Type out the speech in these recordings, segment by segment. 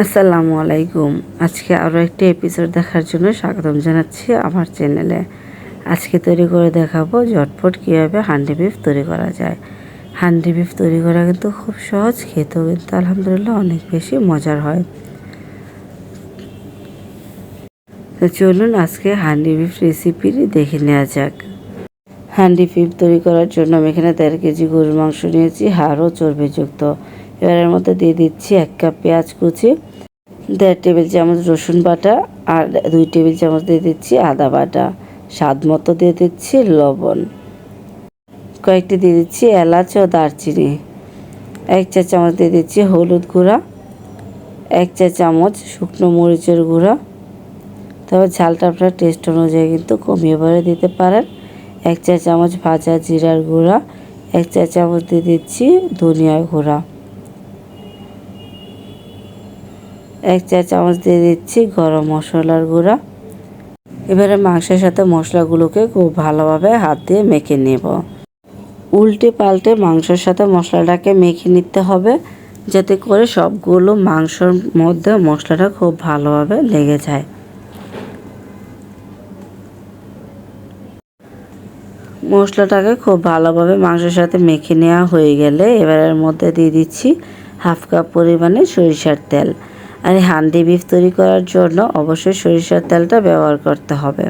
আসসালামু আলাইকুম। আজকে আরও একটি এপিসোড দেখার জন্য স্বাগতম জানাচ্ছি আমার চ্যানেলে আজকে তৈরি করে দেখাবো ঝটপট কীভাবে হান্ডি বিফ তৈরি করা যায়। হান্ডি বিফ তৈরি করা কিন্তু খুব সহজ, খেতেও কিন্তু আলহামদুলিল্লাহ অনেক বেশি মজার হয়। তো চলুন আজকে হান্ডি বিফ রেসিপি দেখে নেওয়া যাক। হান্ডি বিফ তৈরি করার জন্য আমি এখানে দেড় কেজি গরুর মাংস নিয়েছি হাড় ও চর্বিযুক্ত। এবার এর মধ্যে দিয়ে দিচ্ছি এক কাপ পেঁয়াজ কুচি, দেড় টেবিল চামচ রসুন বাটা আর দুই টেবিল চামচ দিয়ে দিচ্ছি আদা বাটা। স্বাদ মতো দিয়ে দিচ্ছি লবণ। কয়েকটি দিয়ে দিচ্ছি এলাচ ও দারচিনি। এক চা চামচ দিয়ে দিচ্ছি হলুদ গুঁড়া। এক চা চামচ শুকনো মরিচের গুঁড়া। তবে ঝালটা আপনার টেস্ট অনুযায়ী কিন্তু কমিয়ে বাড়ে দিতে পারেন। এক চা চামচ ভাজা জিরার গুঁড়া। এক চা চামচ দিয়ে দিচ্ছি ধনিয়ার গুঁড়া। এক চা চামচ দিয়ে দিচ্ছি গরম মশলার গুঁড়া। এবারে মাংসের সাথে মশলাগুলোকে খুব ভালোভাবে হাত দিয়ে মেখে নেব। উল্টে পাল্টে মাংসের সাথে মশলাটাকে মেখে নিতে হবে, যাতে করে সবগুলো মাংসর মধ্যে মশলাটা খুব ভালোভাবে লেগে যায়। মশলাটাকে খুব ভালোভাবে মাংসের সাথে মেখে নেওয়া হয়ে গেলে এবার এর মধ্যে দিয়ে দিচ্ছি হাফ কাপ পরিমাণে সরিষার তেল। আর হান্ডি বিফ তৈরি করার জন্য অবশ্যই সরিষার তেলটা ব্যবহার করতে হবে।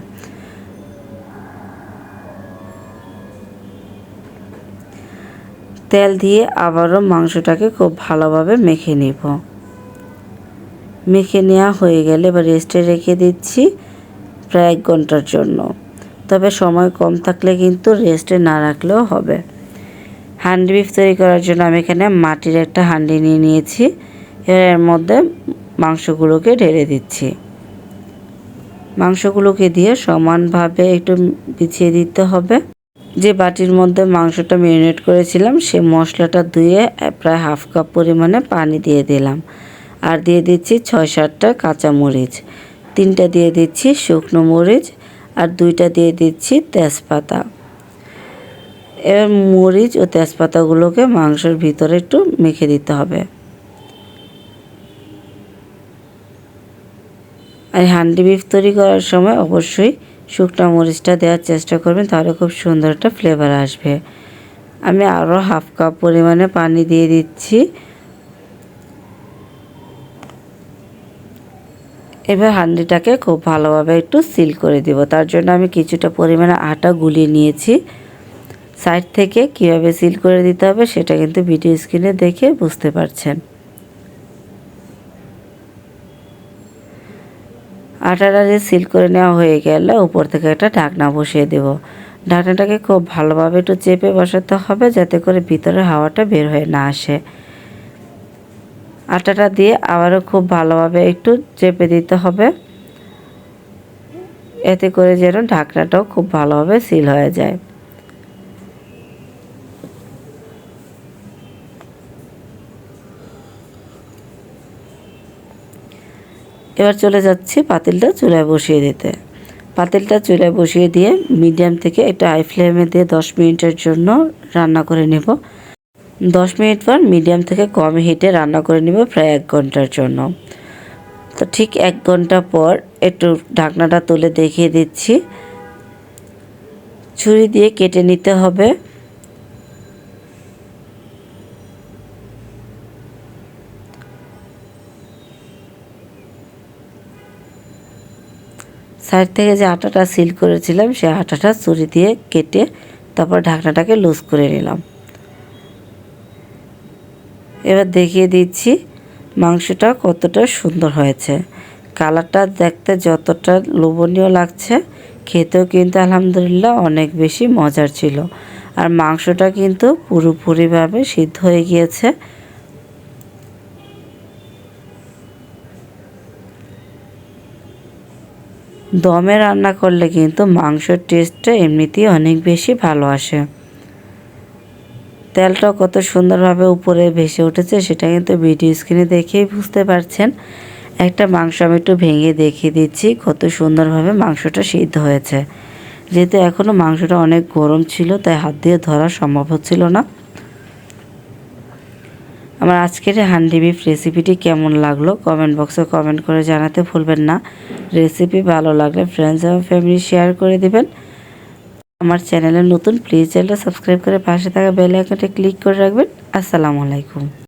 তেল দিয়ে আবারও মাংসটাকে খুব ভালোভাবে মেখে নিব। মেখে নেওয়া হয়ে গেলে এবার রেস্টে রেখে দিচ্ছি প্রায় এক ঘণ্টার জন্য। তবে সময় কম থাকলে কিন্তু রেস্টে না রাখলেও হবে। হান্ডি বিফ তৈরি করার জন্য আমি এখানে মাটির একটা হান্ডি নিয়ে নিয়েছি। এর মধ্যে মাংসগুলোকে ঢেলে দিচ্ছি। মাংসগুলোকে দিয়ে সমানভাবে একটু বিছিয়ে দিতে হবে। যে বাটির মধ্যে মাংসটা ম্যারিনেট করেছিলাম, সে মশলাটা ধুয়ে প্রায় হাফ কাপ পরিমাণে পানি দিয়ে দিলাম। আর দিয়ে দিচ্ছি ছয় সাতটা কাঁচা মরিচ। তিনটা দিয়ে দিচ্ছি শুকনো মরিচ আর দুইটা দিয়ে দিচ্ছি তেজপাতা। এবার মরিচ ও তেজপাতাগুলোকে মাংসের ভিতরে একটু মেখে দিতে হবে। আর হান্ডি বিফ তৈরি করার সময় অবশ্যই শুকনো মরিচটা দেওয়ার চেষ্টা করবেন, তাহলে খুব সুন্দর একটা ফ্লেভার আসবে। আমি আরও হাফ কাপ পরিমাণে পানি দিয়ে দিচ্ছি। এবার হান্ডিটাকে খুব ভালোভাবে একটু সিল করে দিব। তার জন্য আমি কিছুটা পরিমাণে আটা গুলিয়ে নিয়েছি। সাইড থেকে কীভাবে সিল করে দিতে হবে সেটা কিন্তু ভিডিও স্ক্রিনে দেখে বুঝতে পারছেন। আটাটা যে সিল করে নেওয়া হয়ে গেলে উপর থেকে একটা ঢাকনা বসিয়ে দেব। ঢাকনাটাকে খুব ভালোভাবে একটু চেপে বসাতে হবে যাতে করে ভিতরে হাওয়াটা বের হয়ে না আসে। আটাটা দিয়ে আবারও খুব ভালোভাবে একটু চেপে দিতে হবে। এতে করে যেন ঢাকনাটাও খুব ভালোভাবে সিল হয়ে যায়। এবার চলে যাচ্ছি পাতিলটা চুলায় বসিয়ে দিতে। পাতিলটা চুলায় বসিয়ে দিয়ে মিডিয়াম থেকে একটু হাই ফ্লেমে দিয়ে দশ মিনিটের জন্য রান্না করে নেব। দশ মিনিট পর মিডিয়াম থেকে কম হিটে রান্না করে নেব প্রায় এক ঘণ্টার জন্য। তো ঠিক এক ঘণ্টা পর একটু ঢাকনাটা তুলে দেখিয়ে দিচ্ছি। ছুরি দিয়ে কেটে নিতে হবে। সাইড থেকে যে আটাটা সিল করেছিলাম সেই আটাটা ছুরি দিয়ে কেটে তারপর ঢাকনাটাকে লুজ করে নিলাম। এবার দেখিয়ে দিচ্ছি মাংসটা কতটা সুন্দর হয়েছে। কালারটা দেখতে যতটা লোভনীয় লাগছে, খেতেও কিন্তু আলহামদুলিল্লাহ অনেক বেশি মজার ছিল। আর মাংসটা কিন্তু পুরোপুরিভাবে সিদ্ধ হয়ে গিয়েছে। দমে রান্না করলে কিন্তু মাংসের টেস্টটা এমনিতেই অনেক বেশি ভালো আসে। তেলটা কত সুন্দরভাবে উপরে ভেসে উঠেছে সেটা কিন্তু ভিডিও স্ক্রিনে দেখেই বুঝতে পারছেন। একটা মাংস আমি একটু ভেঙে দেখিয়ে দিচ্ছি কত সুন্দরভাবে মাংসটা সিদ্ধ হয়েছে। যেহেতু এখনও মাংসটা অনেক গরম ছিল, তাই হাত দিয়ে ধরা সম্ভব হচ্ছিল না। আমার আজকের হান্ডি বিফ রেসিপিটি কেমন লাগল কমেন্ট বক্সে কমেন্ট করে জানাতে ভুলবেন না। রেসিপি ভালো লাগলে ফ্রেন্ডস এবং ফ্যামিলি শেয়ার করে দেবেন। আমার চ্যানেলে নতুন প্লিজ চ্যানেলটা সাবস্ক্রাইব করে পাশে থাকা বেল আইকনটা ক্লিক করে রাখবেন। আসসালামু আলাইকুম।